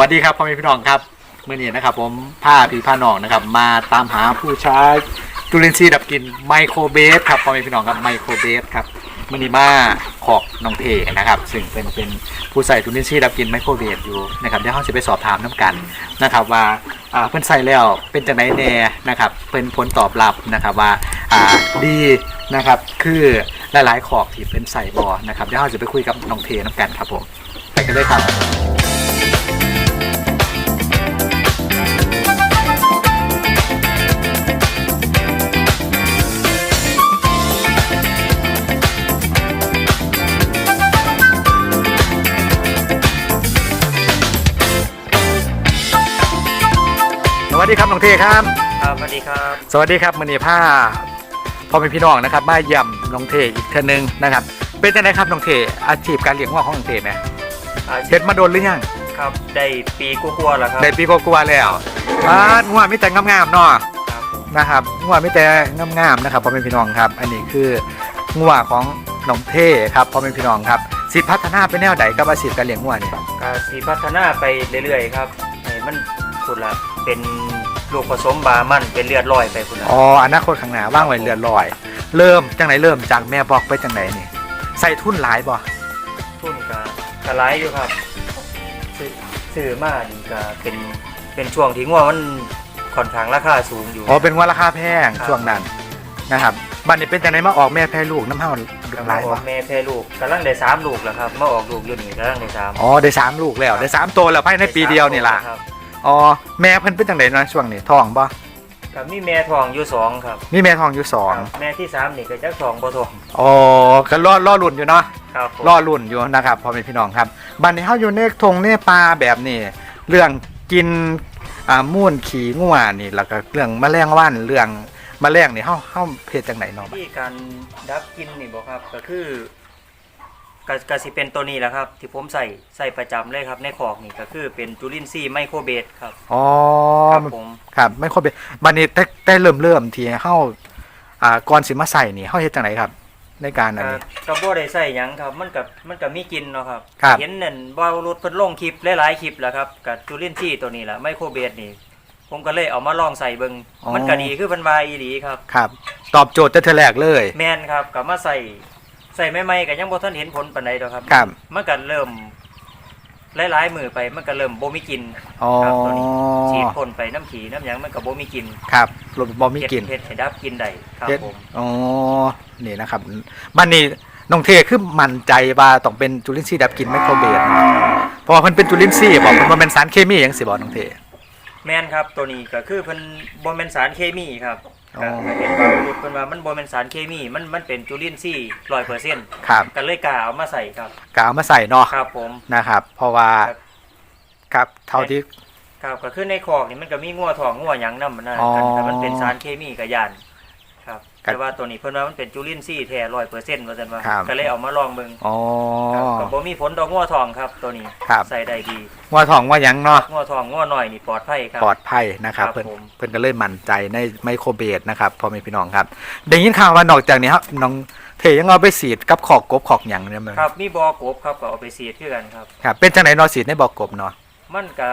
วัสดีครับพ่อแม่พี่น้องครับเมื่อนี้นะครับผมผ้าพี่ผ้าน้องนะครับ มาตามหาผู้ใช้จุลินทรีย์ดับกลิ่นไมโครเบสครับพ่อแม่พี่น้องครับไมโครเบสครับเมื่อนี้มาขอกน้องเทนะครับ ซึ่งเป็นเป็นผู้ใส่จุลินทรีย์ดับกลิ่นไมโครเบสอยู่นะครับเดี๋ยวเราจะไปสอบถามน้กันนะครับว่าเพิ่นใส่แล้วเป็นจังไดแน่นะครับเป็นผลตอบรับนะครับว่าดีนะครับคือหลายๆขอกที่เป็นใส่บอนะครับเดี๋ยวเราจะไปคุยกับน้องเทน้ำกันครับผมไปกันเลยครับ วัสดีครับน้องเทครับ ครับสวัสดีครับ สวัสดีครับมือนีผ้าพ่อเป็นพี่น้องนะครับมาเยี่ยมน้องเทอีกเทอนึงนะครับ เป็นยังไงครับน้องเทอาชีพการเลี้ยงวัวของน้องเทไหมอาชีเฮ็พดมาโดนหรือยังครับได้ปีกลัวาๆแล้วครับได้ปีกว่าๆแล้วอ่างัวมีแต่งามๆเนาะครับนะครับงัวมีแต่งามๆนะครับพ่อเป็นพี่น้องครับ อันนี้คืองัวของน้องเทครับพ่อเป็นพี่น้องครับสิพัฒนาเป็นแนวใดกับอาชีพการเลี้ยงงัวนี่ก็สีพัฒนาไปเรื่อยๆครับให้มันสุดละเป็น ลูกผสมบามันเป็นเลือดลอยไปคุณละอ๋ออนาคตข้างหน้าว่างไว้เรือนลอย เริ่มจังไหนเริ่มจากแม่บอกไปจังไหนนี่ ใส่ทุนหลายบ่ทุนก็กระไรอยู่ครับซื้อซื้อมานี่ก็เป็นเป็นช่วงที่งัวมันค่อนข้างราคาสูงอยู่ อ๋อเป็นว่าราคาแพงครับช่วงนั้นนะครับบัดนี้เป็นจังไหนมาออกแม่แพ้ลูกน้ำเฮาหลายอบ่อกแม่แพ้ลูกกำลังได้สามลูกแล้วครับมาออกลูกอยู่นี่กำลังได้สามอ๋อได้สามลูกแล้วได้สามตัวแล้วภายในปีเดียวนี่ล่ะครับ อ๋อแม่เพิ่นเป็นจังไดนะช่วงนี้ท้องบ่กับมีแม่ทองอยู่สองครับมีแม่ท้องอยู่สองครับแม่ที่สามนี่ก็จักทองบ่ทองอ๋อก็รอรอรุ่นอยู่เนาะครับผมรอรุ่นอยู่นะครับพ่อแม่พี่น้องครับบัดนี้เฮาอยู่ในทงในป่าแบบนี้ เรื่องกินอ่ามูนขี้งัวนี่แล้วก็เรื่องแมลงวันเรื่องแมลงนี่เฮาเฮาเฮ็ดจังไดเนาะที่การดับกลินนี่บอกครับ ก็คือ ก็ก็สิเป็นตัวนี้แหละครับ ที่ผมใส่ใส่ประจำเลยครับ ในขอกนี่ก็คือเป็นจูลินซีไมโครเบสครับอ๋อครับผมครับไม่ค่อยเป็นบัดนี้ได้ได้เริ่มเริ่มที่เฮาอ่าก่อนสิมาใส่นี่เฮาเฮ็ดจังไดครับ ในการอันก็นี้ ก็บ่ได้ใส่หยังครับ มันกับมันก็มีกลินเนาะครับ ครับ เห็นนั่นว่ารถเพิ่นลงคลิปหลายๆคลิปแล้วครับกับจูลินซีตัวนี้แหละไมโครเบสนี่ ผมก็เลยเอามาลองใส่เบิ่งมันก็ดีคือเพิ่นว่าอีหลีครับ ครับ ตอบโจทย์แต่เธอแรกเลย แม่นครับก็มาใส่ ใส่ใหม่ๆก็ยังบ่ทันเห็นผลปานใดดอกครับ ครับมันก็เริ่มหลายๆมือไปมันก็เริ่มบ่มีกลินอ๋อครับตัวนี้ฉีดพ่นไปน้ำขีน้ำหยังมันก็บ่มีกลินครับรถบ่มีกลิ่นเฮ็ดเฮ็ดให้ดับกลินได้ครับเฮ็ด ผมอ๋อนี่นะครับบัดนี้น้องเทคือมั่นใจว่าต้องเป็นจุลินทรีย์ดับกลิ่นไมโครเบสเพราะว่าเพิ่นเป็นจุลินทรีย์บอกเพิ่นบ่แม่นสารเคมีหยังสิบ่น้องเท แม่นครับตัวนี้ก็คือเพิ่นบ่แม่นสารเคมีครับอ๋อ ก็เห็นว่าเพิ่นว่ามันบ่แม่นสารเคมี มันมันเป็นจุลินทรีย์100%ครับก็เลยกล้าเอามาใส่ครับกเอามาใส่เนาะครับผม นะครับ เพราะว่าครับ ครับเท่าที่ ครับก็คือในคอกนี่มันก็มีงัวทองงัวหยังนำมันนะอ๋อ แต่มันเป็นสารเคมีก็ย่านครับครับ แต่ว่าตัวนี้เพิ่นว่ามันเป็นจุลินทรีย์แท้100%ว่าซั่นว่าครับ ก็เลยเอามาลองเบิ่งอ๋อ ครับก็บ่มีผลต่องัวทองครับตัวนี้ครับ ใส่ได้ดีว่าทองว่าหยังเนาะงัวทองงัวน้อยนี่ปลอดภัยครับ ปลอดภัยนะครับ ครับเพิ่นผม เพิ่นก็เลยมั่นใจในไมโครเบสนะครับพ่อแม่พี่น้องครับได้ยินข่าวว่านอกจากนี้ครับน้องเทยังเอาไปสีดกับขอกกบขอกหยังเนี่ยมั้ยครับมีบอกบครับก็เอาไปเสียดคือกันครับ ครับเป็นจังไหนเนอสีดในบอกกบเนาะมันก็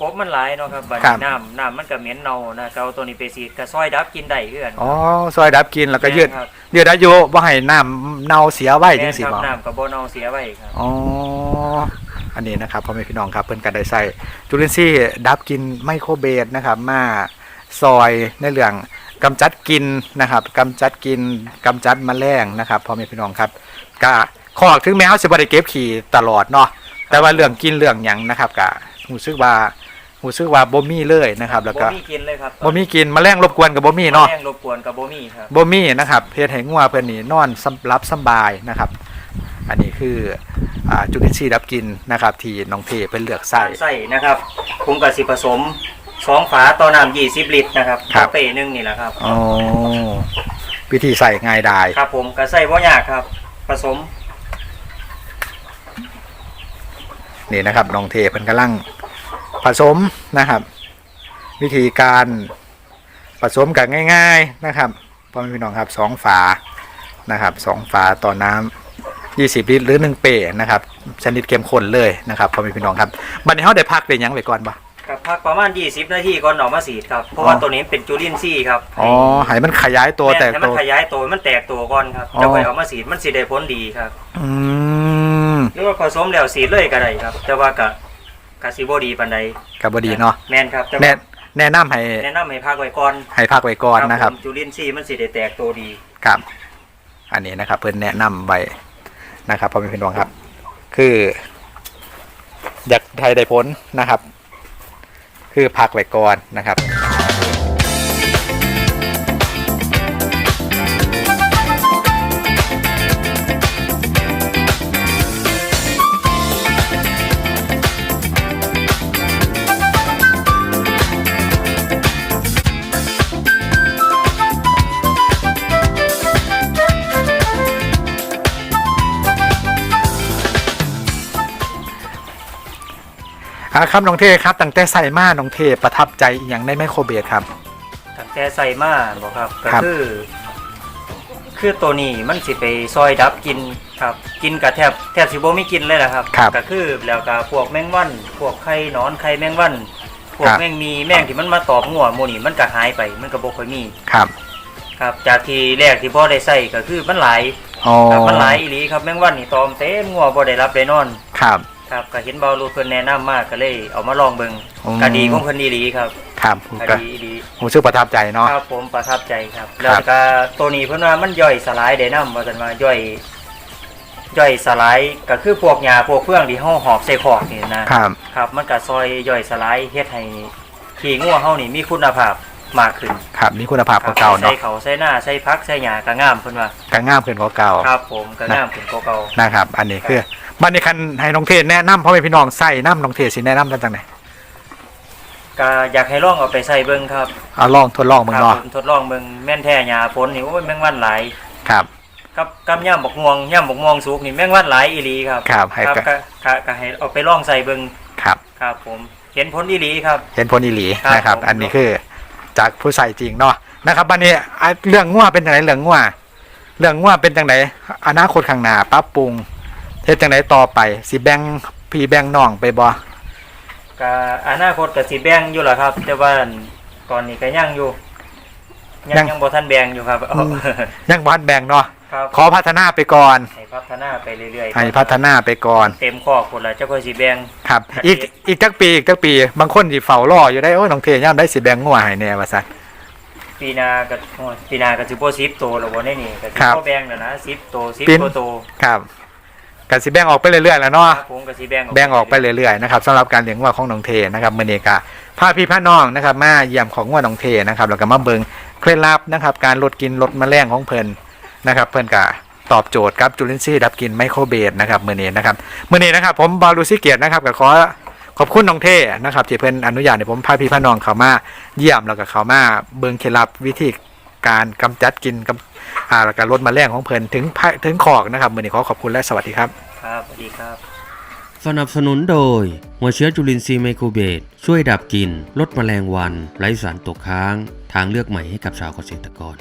กบมันหลายเนาะครับบัดครันี้บน้ำน้ำมันก็เหม็นเน่านะก็เอาตัวนี้ไปสีดก็ซอยดับกินได้คือกันอ๋อซอยดับกินแล้วก็ยืดแม่นครับยืดอายุบ่ให้น้ำเน่าเสียไว้จังซี่แม่นบ่ครับน้ำก็บ่เน่าเสียไว้ครับ อ๋อ อันนี้นะครับพ่อแม่พี่น้องครับเพิ่นก็ได้ใส่จุลินทรีย์ดับกินไมโครเบสนะครับมาซอยในเรื่องกำจัดกลินนะครับกำจัดกลินกำจัดแมลงนะครับพ่อแม่พี่น้องครับก็ขอกถึงแม้ว่าสิบ่ได้เก็บขี่ตลอดเนาะแต่ว่าเรื่องกินเรื่องหยังนะครับก็รู้สึกว่า รู้สึกว่าบ่มีเลยนะครับ แล้วก็บ่มีกินเลยครับบ่มีกินแมลงรบกวนกับบ่มีเนาะแมลงรบกวนกับบ่มีครับบ่มีนะครับเฮ็ดให้งัวเพิ่นนี่นอนสำรับสำบายนะครับ อันนี้คืออ่าจุลินทรีย์ดับกลินนะครับ ที่น้องเทเป็นเลือกใส่ใส่นะครับผมก็สิผสมสองฝาต่อน้ำ20ลิตรนะครับครับเป้หนึงนี่แหละครับอ๋อวิธีใส่ง่ายดายครับ ผมก็ใส่บ่ยากครับ ผสม นี่นะครับน้องเทเพิ่นกำลัง ผสมนะครับ วิธีการผสมกันง่าย ๆนะครับพ่อแม่พี่น้องครับสองฝานะครับสองฝาต่อน้ำ20 ลิตรหรือ 1 เป้นะครับชนิดเข้มข้นเลยนะครับพ่อแม่พี่น้องครับบัดนี้เฮาได้พักได้หยังไว้ก่อนบ่กับพักประมาณ 20 นาทีก่อนออกมาสีดครับ เพราะว่าอ๋อตัวนี้เป็นจุลินทรีย์ครับ อ๋อให้มันขยายตัวม่นแตกให้ตัมันวขยายตัวมันแตกตัวก่อนครับอ๋อจะไปเอามาสีดมันสีได้ผลดีครับ อืมหรือว่าผสมแล้วสีดเลยก็ได้ครับ แต่ว่าก็ กสิบ่ดีปานใดก็บ่ดีเนาะแม่นครับแต่ว่าแนะแนะนำให้แนะนำให้พักไว้ก่อนให้พักไว้ก่อนนะครับผมจุลินทรีย์มันสิได้แตกตัวดี ครับ อันนี้นะครับ เพิ่นแนะนำไว้นะครับพ่อแม่พี่น้องครับ คือ อยากไทยได้ผลนะครับ คือพักไว้ก่อนนะครับ อ่าครับน้องเทครับตั้งแต่ใส่มาน้องเทประทับใจอหย่างในไมโครเบสครับ ตั้งแต่ใส่มาบอกครับก็ครับ คือ คือตัวนี้มันสิไปซอยดับกินครับ กินกับแทบแทบสิบ่มีกินเลยแหละครับครับก็คือแล้วก็พวกแมงวันพวกไข่หนอนไข่แมงวันพวกครับ แมงมีแมงที่มันมาตอบงัวหมู่นี่มันก็หายไปมันก็บ่ค่อยมีครับครับ จากที่แรกที่พ่อได้ใส่ก็คือมันหลายอ๋อครับมันหลายอีหลีครับแมงวันนี่ตอมเต็มงัวบ่ได้รับได้นอน ครับ ครับก็เห็นเบาลูกเพิ่นแนะนำมากก็เลยเอามาลองเบิ่งอืม ก็ดีของเพิ่นดีหลีครับครับผมก็ก็ดีดีผมชื่อประทับใจเนาะ ครับผมประทับใจครับแล้วก็ตัวนี้เพิ่นว่ามันย่อยสลายได้นำว่าซั่นว่าย่อยย่อยสลายก็คือพวกหญ้าพวกเฟื่องที่เฮาหอบใส่คอกนี่นะครับ ครับมันก็ซอยย่อยสลายเฮ็ดให้ขี้งัวเฮานี่มีคุณภาพ มากขึ้นครับมีคุณภาพครักว่าเก่าใส่เนาะเขาใส่หน้าใส่พักใส่หญ้าก็งามเพิ่นว่าก็งามขึ้นกว่าเก่าครับผมก็งามขึ้นกว่าเก่านะครับ อันนี้คือบันนี้คันให้น้องเทศแนะนำพ่อแม่พี่น้องใส่น้ำน้องเทศสิแนะนำกันจังไหนก็อยากให้ลองเอาไปใส่เบิ่งครับเอาลองทดลองมึงครับเนาะผมทดลองเบิ่งแม่นแท้หญ้าฝนนี่โอ้ยแมงวันหลายครับกับกับย่ำบกม่วงย่ำบกม่วงสุกนี่แมงวันหลายอีหลีครับครับให้ครับก็ก็ก็ก็ให้เอาไปลองใส่เบิ่งครับ ครับผมเห็นผลอีหลีครับ เห็นผลอีหลีครับนะครับผมอันนี้คือ จากผู้ใส่จริงเนาะนะครับบันนี้อะเรื่องง่วเป็นจังไหนเรื่องง่วเรื่องง่วเป็นจังไหนอนาคตข้างหน้าปรับปรุงเฮ็ดจังไหนต่อไปสิแบ่งพี่แบ่งน้องไปบ่ก็อนาคตก็สิแบ่งอยู่ล่ะครับ แต่ว่าตอนนี้ก็ยังอยู่ยังยังบ่ทันแบ่งอยู่ครับยังบ่ทันแบ่งเนาะ ครับขอพัฒนาไปก่อน ให้พัฒนาไปเรื่อยๆให้พัฒนาไปก่อน เต็มข้อคนละเจ้าก็สิแบ่งครับครับ อีกอีกจักปีอีกจักปี บางคนสิเฝ้ารออยู่ได้โอ้ยน้องเทย่ามได้สิแบ่งงัวให้แน่ว่าซั่นปีหนาก็โอ้ยปีหนาก็สิบ่10โตแล้วบ่ได้นี่ก็สิครับบ่แบ่งแล้วนะ10โตปี10กว่าโตครับก็สิแบ่งออกไปเรื่อยๆแหล้วเนาะครับผมก็สิแบ่งแบ่งออกไปเรื่อยๆนะครับสำหรับการเลี้ยงวัวของน้องเทนะครับมื้อนี้ก็พาพี่พาน้องนะครับมาเยี่ยมของวัวน้องเทนะครับแล้วก็มาเบิ่งเคล็ดลับนะครับ การลดกินลดแมลงของเพิ่น นะครับเพิ่อนก็ตอบโจทย์ครับจุลินทรีย์ดับกลินไมโครเบสนะครับมือนี้นะครับมือนี้นะครับ ผมบอลลูซิเกียรตินะครับก็ขอขอบคุณน้องเท่นะครับที่เพิ่นอนุญาตให้ผมพาพี่พาน้องเขามาเยี่ยมแล้วก็เขามาเบิ่งเคล็ดลับวิธีการกำจัดกินกำอ่าแล้วก็ลดแมลงของเพิ่อนถึงภาถึงขอกนะครับมือนี้ขอขอบคุณและสวัสดีครับครับสวัสดีครับ สนับสนุนโดย หัวเชื้อจุลินทรีย์ไมโครเบสช่วยดับกลิ่นลดแมลงวันไร้สารตกค้าง ทางเลือกใหม่ให้กับชาวเกษตรกร